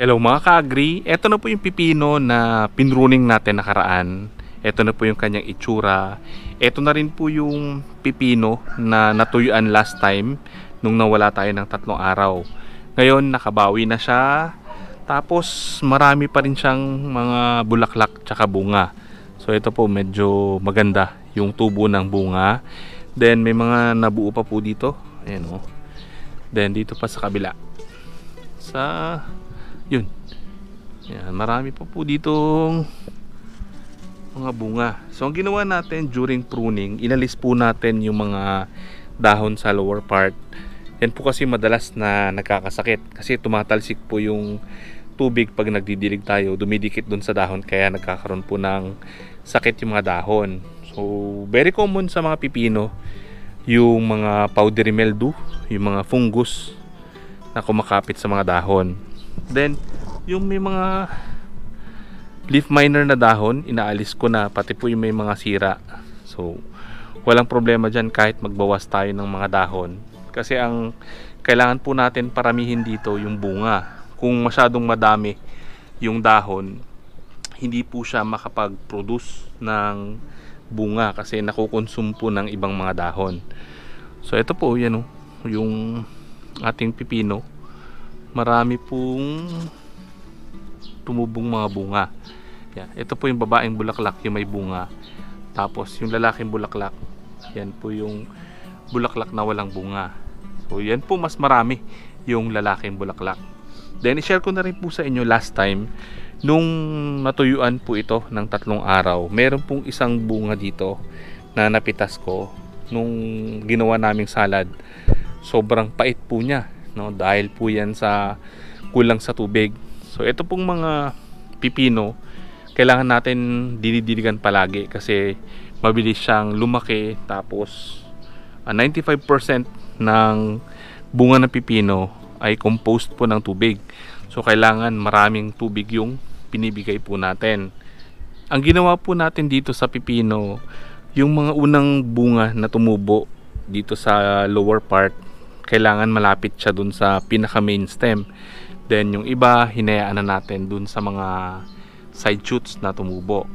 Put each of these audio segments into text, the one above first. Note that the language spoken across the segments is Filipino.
Hello mga ka-agree, ito na po yung pipino na pinruning natin nakaraan. Ito na po yung kanyang itsura. Ito na rin po yung pipino na natuyuan last time nung nawala tayo ng tatlong araw. Ngayon nakabawi na siya. Tapos marami pa rin siyang mga bulaklak tsaka bunga. So ito po medyo maganda yung tubo ng bunga. Then may mga nabuo pa po dito. Ayan o. Then dito pa sa kabila. Sa yun. Yan, marami pa po ditong mga bunga. So ang ginawa natin during pruning, inalis po natin yung mga dahon sa lower part. Yan po kasi madalas na nagkakasakit kasi tumatalsik po yung tubig pag nagdidilig tayo, dumidikit dun sa dahon kaya nagkakaroon po ng sakit yung mga dahon. So very common sa mga pipino yung mga powdery mildew, yung mga fungus na kumakapit sa mga dahon. Then, yung may mga leaf miner na dahon, inaalis ko na, pati po yung may mga sira. So, walang problema dyan kahit magbawas tayo ng mga dahon. Kasi ang kailangan po natin paramihin dito yung bunga. Kung masyadong madami yung dahon, hindi po siya makapag-produce ng bunga kasi nakukonsume po ng ibang mga dahon. So, ito po, yan o, yung ating pipino marami pong tumubong mga bunga. Yan. Ito po yung babaeng bulaklak, yung may bunga. Tapos yung lalaking bulaklak, yan po yung bulaklak na walang bunga. So yan po mas marami yung lalaking bulaklak. Then i-share ko na rin po sa inyo last time nung natuyuan po ito ng tatlong araw. Meron pong isang bunga dito na napitas ko nung ginawa naming salad. Sobrang pait po niya no dahil po yan sa kulang sa tubig. So ito pong mga pipino kailangan natin dinidiligan palagi kasi mabilis siyang lumaki tapos ah, 95% ng bunga ng pipino ay composed po ng tubig. So kailangan maraming tubig yung binibigay po natin. Ang ginawa po natin dito sa pipino, yung mga unang bunga na tumubo dito sa lower part, kailangan malapit siya dun sa pinaka main stem. Then yung iba, hinayaan na natin dun sa mga side shoots na tumubo.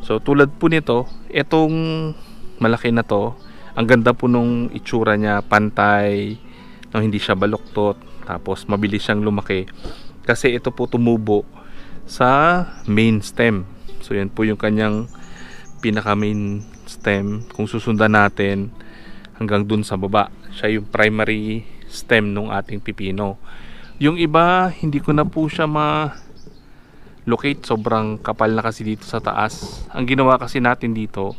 So tulad po nito, itong malaki na to, ang ganda po nung itsura niya, pantay, no, hindi siya baluktot, tapos mabilis siyang lumaki. Kasi ito po tumubo sa main stem. So yan po yung kanyang pinaka main stem. Kung susundan natin hanggang dun sa baba, siya yung primary stem ng ating pipino. Yung iba, hindi ko na po siya ma locate sobrang kapal na kasi dito sa taas. Ang ginawa kasi natin dito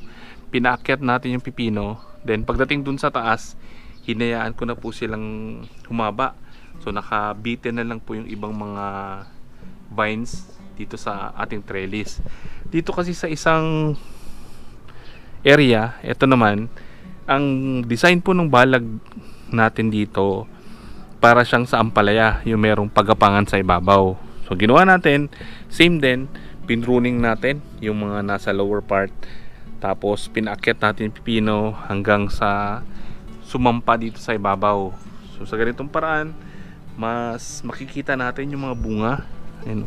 pinaakyat natin yung pipino. Then pagdating dun sa taas hinayaan ko na po silang humaba. So nakabitin na lang po yung ibang mga vines dito sa ating trellis. Dito kasi sa isang area ito naman ang design po ng balag natin dito para siyang sa ampalaya yung merong pagapangan sa ibabaw. So ginawa natin same din pinruning natin yung mga nasa lower part. Tapos pinaakyat natin yung pipino hanggang sa sumampa dito sa ibabaw. So sa ganitong paraan mas makikita natin yung mga bunga. Ayan.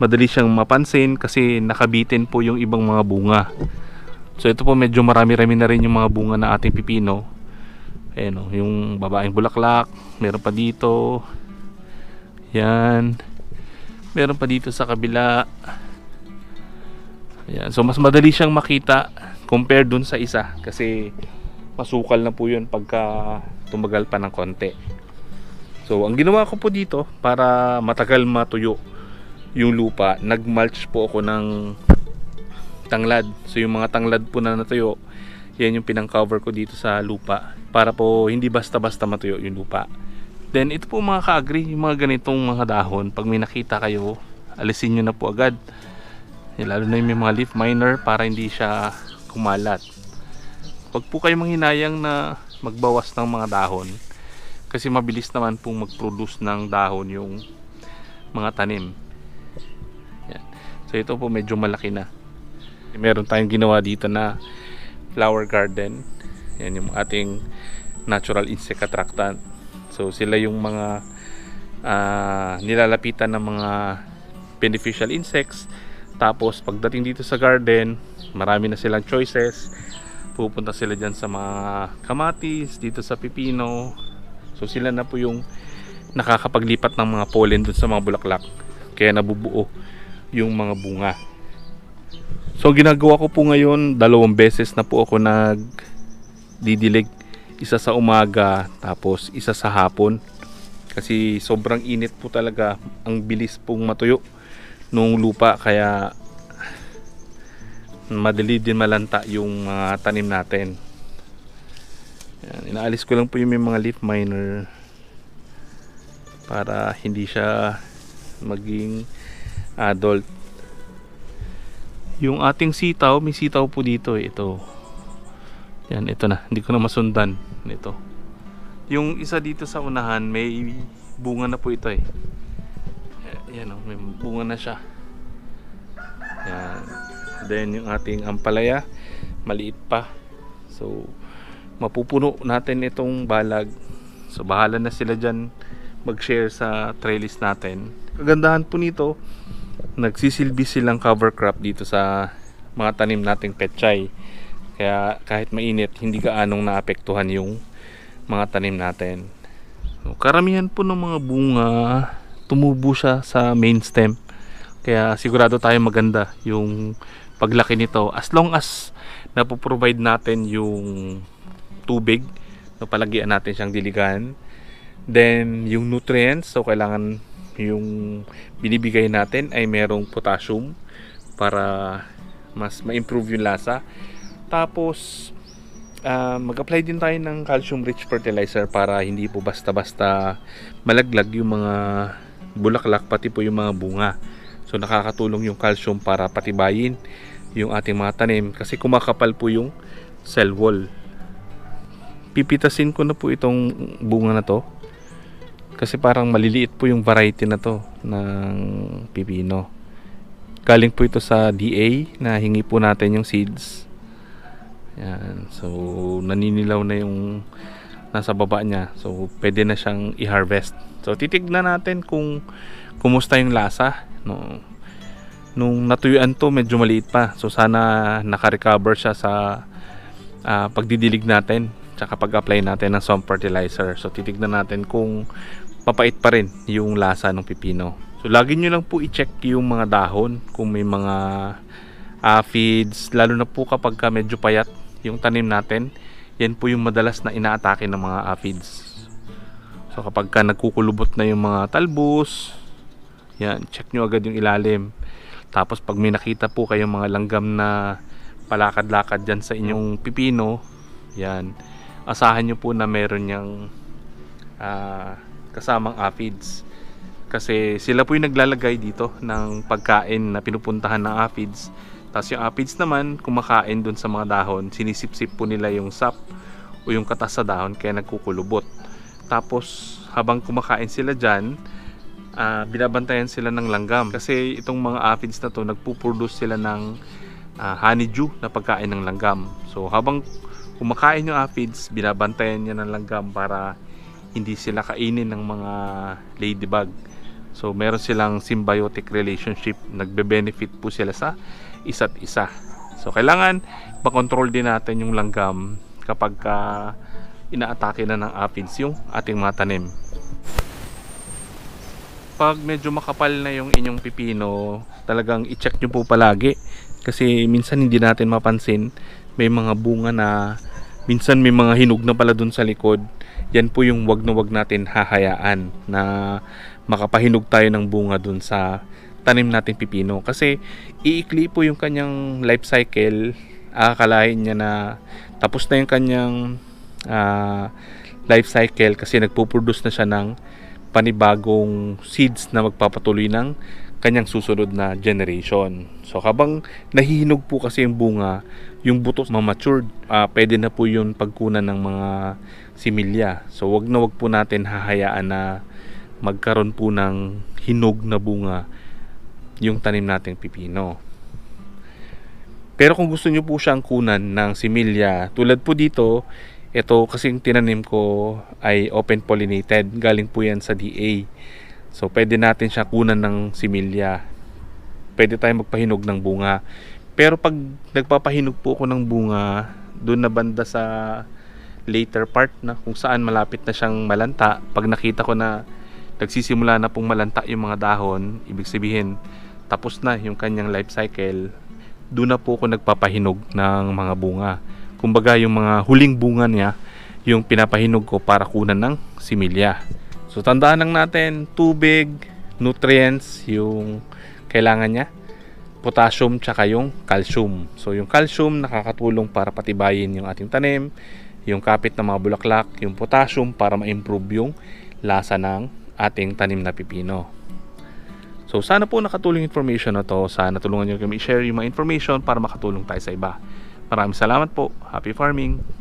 madali siyang mapansin kasi nakabitin po yung ibang mga bunga so ito po medyo marami-rami na rin yung mga bunga na ating pipino. Ayan o, yung babaeng bulaklak meron pa dito. Yan meron pa dito sa kabila. Ayan. so mas madali siyang makita compare dun sa isa kasi masukal na po yun pagka tumagal pa ng konti. So ang ginawa ko po dito para matagal matuyo yung lupa nagmulch po ako ng tanglad so yung mga tanglad po na natuyo yan yung pinang-cover ko dito sa lupa para po hindi basta-basta matuyo yung lupa then ito po mga ka-agree yung mga ganitong mga dahon pag may nakita kayo alisin nyo na po agad lalo na yung mga leaf miner para hindi siya kumalat Huwag po kayo manghinayang na magbawas ng mga dahon kasi mabilis naman pong mag-produce ng dahon yung mga tanim. Yan. So ito po medyo malaki na. Meron tayong ginawa dito na flower garden. Yan yung ating natural insect attractant. So sila yung mga ah, nilalapitan ng mga beneficial insects. Tapos pagdating dito sa garden, marami na silang choices. Pupunta sila dyan sa mga kamatis, dito sa pipino. So sila na po yung nakakapaglipat ng mga pollen dun sa mga bulaklak. Kaya nabubuo yung mga bunga. So ginagawa ko po ngayon, dalawang beses na po ako nag didilig. Isa sa umaga, tapos isa sa hapon. Kasi sobrang init po talaga, ang bilis pong matuyo nung lupa kaya madali din malanta yung mga tanim natin. Yan, inaalis ko lang po yung mga leaf miner para hindi siya maging adult. Yung ating sitaw, may sitaw po dito eh, ito. Yan, ito na. Hindi ko na masundan. Ito. Yung isa dito sa unahan, may bunga na po ito eh. Yan oh, may bunga na siya. Yan. Then yung ating ampalaya, maliit pa. So, mapupuno natin itong balag. So, bahala na sila dyan mag-share sa trellis natin. Kagandahan po nito, nagsisilbi silang cover crop dito sa mga tanim nating petchay. Kaya kahit mainit, hindi gaanong naapektuhan yung mga tanim natin. Karamihan po ng mga bunga, tumubo siya sa main stem. Kaya sigurado tayo maganda yung paglaki nito as long as napoprovide natin yung tubig palagian natin siyang diligan then yung nutrients so kailangan yung binibigay natin ay merong potassium para mas ma-improve yung lasa. Tapos ah, mag-apply din tayo ng calcium rich fertilizer para hindi po basta-basta malaglag yung mga bulaklak pati po yung mga bunga. So nakakatulong yung calcium para patibayin yung ating mga tanim kasi kumakapal po yung cell wall. Pipitasin ko na po itong bunga na to kasi parang maliliit po yung variety na to ng pipino. Galing po ito sa DA na hingi po natin yung seeds. Yan. So naninilaw na yung nasa baba niya. So pwede na siyang i-harvest. So titignan natin kung kumusta yung lasa. No. Nung natuyuan to medyo maliit pa. So sana naka-recover siya sa ah, pagdidilig natin tsaka pag-apply natin ng some fertilizer. So titignan natin kung papait pa rin yung lasa ng pipino. So lagi nyo lang po i-check yung mga dahon kung may mga aphids lalo na po kapag ka medyo payat yung tanim natin. Yan po yung madalas na inaatake ng mga aphids so kapag ka nagkukulubot na yung mga talbos yan check nyo agad yung ilalim. Tapos pag may nakita po kayong mga langgam na palakad-lakad dyan sa inyong pipino, yan, asahan nyo po na meron niyang ah, kasamang aphids. Kasi sila po yung naglalagay dito ng pagkain na pinupuntahan ng aphids. Tapos yung aphids naman, kumakain dun sa mga dahon, sinisip-sip po nila yung sap o yung katas sa dahon kaya nagkukulubot. Tapos habang kumakain sila dyan, ah, binabantayan sila ng langgam kasi itong mga aphids na to nagpuproduce sila ng ah, honeydew na pagkain ng langgam so habang kumakain yung aphids binabantayan niya ng langgam para hindi sila kainin ng mga ladybug. So meron silang symbiotic relationship. Nagbe-benefit po sila sa isa't isa. So kailangan makontrol din natin yung langgam kapag ka inaatake na ng aphids yung ating mga tanim. Pag medyo makapal na yung inyong pipino, talagang i-check nyo po palagi. Kasi minsan hindi natin mapansin, may mga bunga na minsan may mga hinog na pala dun sa likod. Yan po yung wag na wag natin hahayaan na makapahinog tayo ng bunga dun sa tanim nating pipino. Kasi iikli po yung kanyang life cycle. Akalain niya na tapos na yung kanyang ah, life cycle kasi nagpo-produce na siya ng panibagong seeds na magpapatuloy ng kanyang susunod na generation. So habang nahihinog po kasi yung bunga, yung buto ma-matured, ah, pwede na po yun pagkunan ng mga similya. So wag na wag po natin hahayaan na magkaroon po ng hinog na bunga yung tanim nating pipino. Pero kung gusto nyo po siyang kunan ng similya, tulad po dito, ito kasing tinanim ko ay open pollinated. Galing po yan sa DA. So pwede natin siya kunan ng similya. Pwede tayo magpahinog ng bunga. Pero pag nagpapahinog po ako ng bunga, doon na banda sa later part na kung saan malapit na siyang malanta, pag nakita ko na nagsisimula na pong malanta yung mga dahon, ibig sabihin tapos na yung kanyang life cycle, doon na po ako nagpapahinog ng mga bunga. Kumbaga yung mga huling bunga niya, yung pinapahinog ko para kunan ng similya. So tandaan lang natin, tubig, nutrients, yung kailangan niya, potassium tsaka yung calcium. So yung calcium nakakatulong para patibayin yung ating tanim, yung kapit ng mga bulaklak, yung potassium para ma-improve yung lasa ng ating tanim na pipino. So sana po nakatulong information na to. Sana tulungan nyo kami i-share yung mga information para makatulong tayo sa iba. Maraming salamat po. Happy farming!